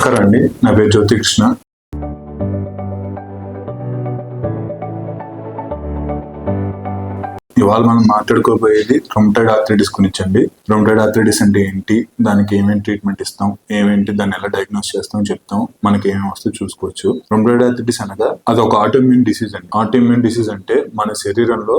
నమస్కారం అండి. నా పేరు జ్యోతి కృష్ణ. ఇవాళ మనం మాట్లాడుకోబోయేది రొమటైడ్ ఆర్థరైటిస్ గురించి అండి రొమటైడ్ ఆర్థరైటిస్ అంటే ఏంటి? దానికి ఏమేమి ట్రీట్మెంట్ ఇస్తాం? ఏమేంటి? దాన్ని ఎలా డయాగ్నోస్ చేస్తాం? చెప్తాం. మనకి ఏమేమి వస్తే చూసుకోవచ్చు. రొమటైడ్ ఆర్థరైటిస్ అనగా అది ఒక ఆటోఇమ్యూన్ డిసీజ్ అండి. ఆటోఇమ్యూన్ డిసీజ్ అంటే మన శరీరంలో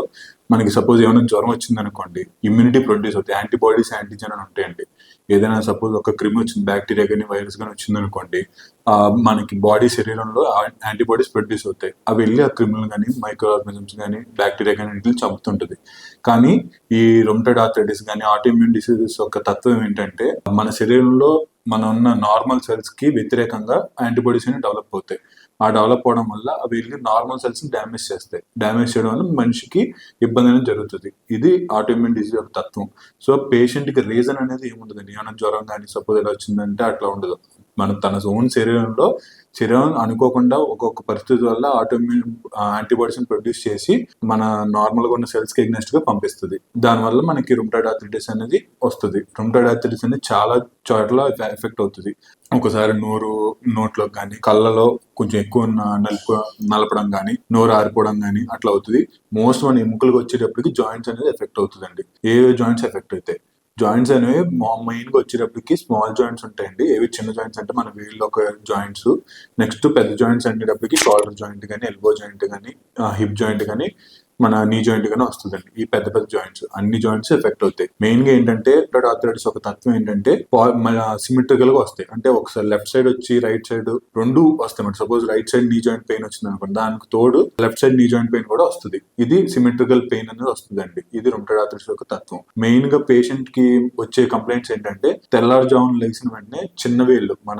మనకి సపోజ్ ఏమైనా జ్వరం వచ్చింది అనుకోండి ఇమ్యూనిటీ ప్రొడ్యూస్ అవుతాయి యాంటీబాడీస్ యాంటీజన్ అని ఉంటాయండి. ఏదైనా సపోజ్ ఒక క్రిమి వచ్చింది బ్యాక్టీరియా కానీ వైరస్ కానీ వచ్చింది అనుకోండి ఆ, మనకి బాడీ శరీరంలో యాంటీబాడీస్ ప్రొడ్యూస్ అవుతాయి అవి వెళ్ళి ఆ క్రిములు కానీ మైక్రో ఆర్గానిజమ్స్ కానీ బ్యాక్టీరియా కానీ వీటిని చంపుతుంటుంది. కానీ ఈ రొమ్టెడ్ ఆర్థరైటిస్ కానీ ఆటోఇమ్యూన్ డిసీజెస్ యొక్క తత్వం ఏంటంటే మన శరీరంలో మన ఉన్న నార్మల్ సెల్స్కి వ్యతిరేకంగా యాంటీబాడీస్ అని డెవలప్ అవుతాయి. ఆ డెవలప్ అవడం వల్ల అవి వెళ్ళి నార్మల్ సెల్స్ని డ్యామేజ్ చేస్తాయి. డ్యామేజ్ చేయడం వల్ల మనిషికి ఇబ్బంది అనేది జరుగుతుంది. ఇది ఆటోఇమ్యూన్ డిజీజ్ యొక్క తత్వం. సో పేషెంట్కి రీజన్ అనేది ఏముంటుంది ఏమైనా జ్వరం కానీ సపోజ్ ఎలా వచ్చిందంటే అట్లా ఉండదు. మనం తన ఓన్ శరీరంలో శరీరం అనుకోకుండా ఒక్కొక్క పరిస్థితి వల్ల ఆటోమ్యూన్ యాంటీబాడీస్ ప్రొడ్యూస్ చేసి మన నార్మల్గా ఉన్న సెల్స్కి ఎగ్నెస్ట్గా పంపిస్తుంది. దానివల్ల మనకి రుమ్టైడ్ ఆర్థరైటిస్ అనేది వస్తుంది. రుమ్టైడ్ ఆర్థరైటిస్ అనేది చాలా చోట్ల ఎఫెక్ట్ అవుతుంది. ఒకసారి నోరు నోట్లో కానీ కళ్ళలో కొంచెం ఎక్కువ నలుపు నలపడం కానీ నోరు ఆరిపోవడం కానీ అట్లా అవుతుంది. మోస్ట్ మన ఎముకలకు వచ్చేటప్పటికి జాయింట్స్ అనేది ఎఫెక్ట్ అవుతుందండి. ఏ జాయింట్స్ ఎఫెక్ట్ అవుతాయి జాయింట్స్ అనేవి మెయిన్గా వచ్చేటప్పటికి స్మాల్ జాయింట్స్ ఉంటాయండి. ఏవి చిన్న జాయింట్స్ అంటే మన వీళ్ళు ఒక జాయింట్స్ నెక్స్ట్ పెద్ద జాయింట్స్ అనేటప్పటికి షోల్డర్ జాయింట్ కానీ ఎల్బో జాయింట్ కానీ హిప్ జాయింట్ కానీ మన నీ జాయింట్ గానే వస్తుందండి. ఈ పెద్ద పెద్ద జాయింట్స్ అన్ని జాయింట్స్ ఎఫెక్ట్ అవుతాయి. మెయిన్గా ఏంటంటే బ్లడ్ ఆర్థరైటిస్ ఒక తత్వం ఏంటంటే మన సిమెట్రికల్గా వస్తాయి. అంటే ఒకసారి లెఫ్ట్ సైడ్ వచ్చి రైట్ సైడ్ రెండు వస్తాయి suppose right side knee joint pain వచ్చింది అనుకోండి దానికి తోడు left side knee joint pain కూడా వస్తుంది. ఇది సిమెట్రికల్ పెయిన్ అనేది వస్తుందండి. ఇది రొమటైడ్ ఆర్థరైటిస్ యొక్క తత్వం. మెయిన్గా పేషెంట్కి వచ్చే కంప్లైంట్స్ ఏంటంటే తెల్లారుజామున లేచిన వెంటనే చిన్న వేళ్ళు మన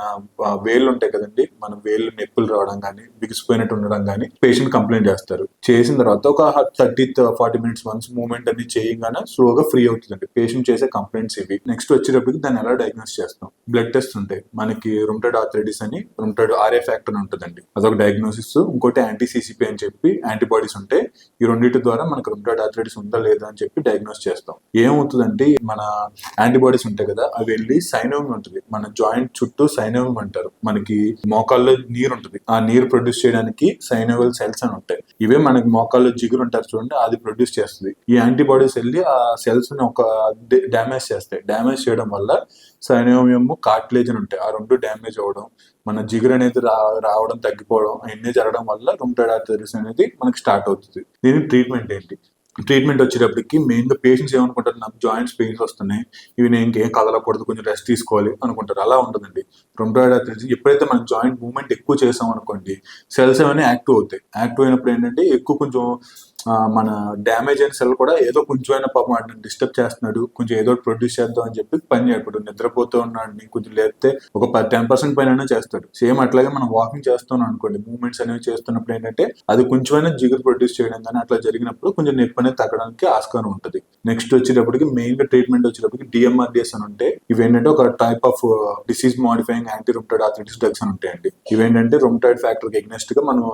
వేళ్ళు ఉంటాయి కదండి మన వేళ్ళు నొప్పులు రావడం కానీ బిగిసిపోయినట్టు ఉండడం కానీ పేషెంట్ కంప్లైంట్ చేస్తారు. చేసిన తర్వాత ఒక thirty forty minutes once movement అన్ని చేయగానే స్లోగా ఫ్రీ అవుతుందండి. పేషెంట్ చేసే కంప్లైంట్స్ ఇవి. నెక్స్ట్ వచ్చేటప్పటికి దాన్ని ఎలా డయాగ్నోస్ చేస్తాం? బ్లడ్ టెస్ట్ ఉంటాయి మనకి రుమ్టెడ్ ఆర్థరైటిస్ అని రుమ్టెడ్ ఆర్ఏ ఫ్యాక్టర్ ఉంటుందండి. అదొక డయాగ్నోసిస్ ఇంకోటి యాంటీ సిసిపి అని చెప్పి యాంటీబాడీస్ ఉంటాయి ఈ రెండింటి ద్వారా మనకు రుమ్టెడ్ ఆర్థరైటిస్ ఉందా లేదా అని చెప్పి డయాగ్నోస్ చేస్తాం. ఏమవుతుందంటే మన యాంటీబాడీస్ ఉంటాయి కదా అవి వెళ్ళి సైనోమ్ ఉంటుంది. మన జాయింట్ చుట్టూ సైనోమ్ అంటారు. మనకి మోకాల్లో నీరు ఉంటుంది. ఆ నీరు ప్రొడ్యూస్ చేయడానికి సైనోవల్ సెల్స్ అని ఉంటాయి. ఇవే మనకి మోకాల్లో జిగురు ఉంటారు చూడండి అది ప్రొడ్యూస్ చేస్తుంది. ఈ యాంటీబాడీస్ వెళ్ళి ఆ సెల్స్ని ఒక డ్యామేజ్ చేస్తాయి. డ్యామేజ్ చేయడం వల్ల సైనోమియం కార్టిలేజ్ అని ఉంటాయి. ఆ రెండు డ్యామేజ్ అవ్వడం మన జిగురు అనేది రా రావడం తగ్గిపోవడం అవన్నీ జరగడం వల్ల రూమ్టైడ్ ఆర్థరైటిస్ అనేది మనకి స్టార్ట్ అవుతుంది. దీనికి ట్రీట్మెంట్ ఏంటి? ట్రీట్మెంట్ వచ్చేటప్పటికి మెయిన్గా పేషెంట్స్ ఏమనుకుంటారు? నాకు జాయింట్స్ పెయిన్స్ వస్తున్నాయి. ఇవి నేను ఇంకేం కదలకూడదు. కొంచెం రెస్ట్ తీసుకోవాలి అనుకుంటారు. అలా ఉంటుందండి రొమటాయిడ్ ఆర్థరైటిస్ ఎప్పుడైతే మనం జాయింట్ మూవ్మెంట్ ఎక్కువ చేసాం అనుకోండి సెల్స్ ఏమైనా యాక్టివ్ అవుతాయి. యాక్టివ్ అయినప్పుడు ఏంటంటే ఎక్కువ కొంచెం మన డ్యామేజ్ అయిన సెల్ కూడా ఏదో కొంచెం అయినా పాపం వాడిని డిస్టర్బ్ చేస్తున్నాడు కొంచెం ఏదో ప్రొడ్యూస్ చేద్దాం అని చెప్పి పని చేయకూడదు. నిద్రపోతూ ఉన్నాడు కొంచెం లేకపోతే ఒక టెన్ పర్సెంట్ పైన చేస్తాడు. సేమ్ అట్లాగే మనం వాకింగ్ చేస్తున్నాం అనుకోండి మూవ్మెంట్స్ అనేవి చేస్తున్నప్పుడు ఏంటంటే అది కొంచెమైనా జిగురు ప్రొడ్యూస్ చేయడం కానీ అట్లా జరిగినప్పుడు కొంచెం నొప్పి అనేది తగ్గడానికి ఆస్కారం ఉంటుంది. నెక్స్ట్ వచ్చేటప్పటికి మెయిన్గా ట్రీట్మెంట్ వచ్చేటప్పటికి డిఎంఆర్డిఎస్ అని ఉంటే ఇవి ఏంటంటే ఒక type of disease modifying anti rheumatoid arthritis drugs అని ఉంటాయండి. ఇవేంటంటే రుమ్టైడ్ ఫ్యాక్టర్కి ఎగ్నెస్ట్గా మనం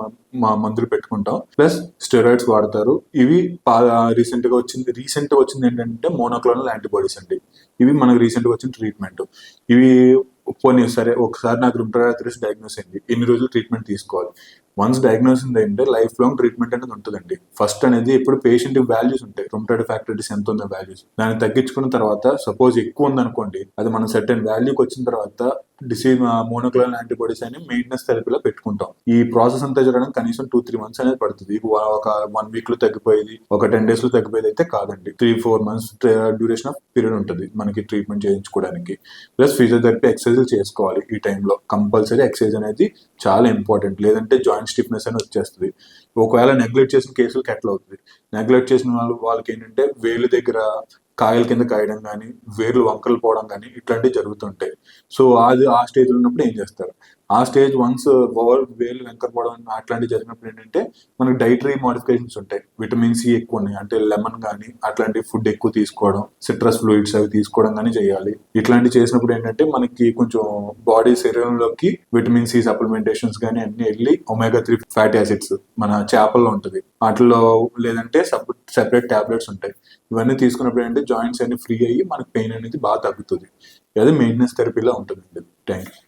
మందులు పెట్టుకుంటాం. ప్లస్ స్టెరాయిడ్స్ వాడతాం వాడతారు ఇవి రీసెంట్గా వచ్చింది రీసెంట్గా వచ్చింది ఏంటంటే మోనోక్లోనల్ యాంటీబాడీస్ అండి. ఇవి మనకు రీసెంట్గా వచ్చిన ట్రీట్మెంట్ ఇవి పోనీ సరే ఒకసారి నాకు రుమ్టైడ్ డయాగ్నోస్ అయింది. ఎన్ని రోజులు ట్రీట్మెంట్ తీసుకోవాలి? వన్స్ డయాగ్నోస్ ఏంటంటే లైఫ్ లాంగ్ ట్రీట్మెంట్ అనేది ఉంటుందండి. ఫస్ట్ అనేది ఇప్పుడు పేషెంట్ వాల్యూస్ ఉంటాయి. రొమటైడ్ ఫ్యాక్టరీస్ ఎంత ఉందో వాల్యూస్ దాన్ని తగ్గించుకున్న తర్వాత సపోజ్ ఎక్కువ ఉందనుకోండి అది మనం సర్టెన్ వాల్యూకి వచ్చిన తర్వాత డిసీజ్ మోనోక్లోనల్ యాంటీబాడీస్ అని మెయింటెనెన్స్ థెరపీలో పెట్టుకుంటాం. ఈ ప్రాసెస్ అంతా జరగడానికి కనీసం టూ త్రీ మంత్స్ అనేది పడుతుంది. ఒక వన్ వీక్లో తగ్గిపోయేది ఒక టెన్ డేస్లో తగ్గిపోయేది అయితే కాదండి. Three four months duration of period ఉంటుంది మనకి ట్రీట్మెంట్ చేయించుకోవడానికి. ప్లస్ ఫిజియోథెరపీ ఎక్సర్సైజ్ చేసుకోవాలి ఈ టైంలో. కంపల్సరీ ఎక్సర్సైజ్ అనేది చాలా ఇంపార్టెంట్. లేదంటే జాయింట్ స్టిఫ్నెస్ అని వచ్చేస్తుంది. ఒకవేళ నెగ్లెక్ట్ చేసిన కేసులకి ఎట్లా అవుతుంది. నెగ్లెక్ట్ చేసిన వాళ్ళు వాళ్ళకి ఏంటంటే వేలు దగ్గర కాయల కింద కాయడం కానీ వేర్లు వంకలు పోవడం కానీ ఇట్లాంటివి జరుగుతుంటాయి. సో అది ఆ స్టేజ్ ఉన్నప్పుడు ఏం చేస్తారు? ఆ స్టేజ్ వన్స్ ఓవర్ వేలు వెంకర పోవడం అట్లాంటివి జరిగినప్పుడు ఏంటంటే మనకి డైటరీ మోడిఫికేషన్స్ ఉంటాయి. విటమిన్ సి ఎక్కువ ఉన్నాయి. అంటే లెమన్ కానీ అట్లాంటి ఫుడ్ ఎక్కువ తీసుకోవడం సిట్రస్ ఫ్లూయిడ్స్ అవి తీసుకోవడం కానీ చేయాలి. ఇట్లాంటివి చేసినప్పుడు ఏంటంటే మనకి కొంచెం బాడీ శరీరంలోకి విటమిన్ సి సప్లిమెంటేషన్స్ కానీ అన్ని వెళ్ళి ఒమేగా త్రీ ఫ్యాటీ యాసిడ్స్ మన చేపల్లో ఉంటుంది. వాటిలో లేదంటే సెపరేట్ టాబ్లెట్స్ ఉంటాయి. ఇవన్నీ తీసుకున్నప్పుడు ఏంటంటే జాయింట్స్ అన్ని ఫ్రీ అయ్యి మనకి పెయిన్ అనేది బాగా తగ్గుతుంది. అది మెయింటెనెన్స్ థెరపీలో ఉంటుందండి. Thank you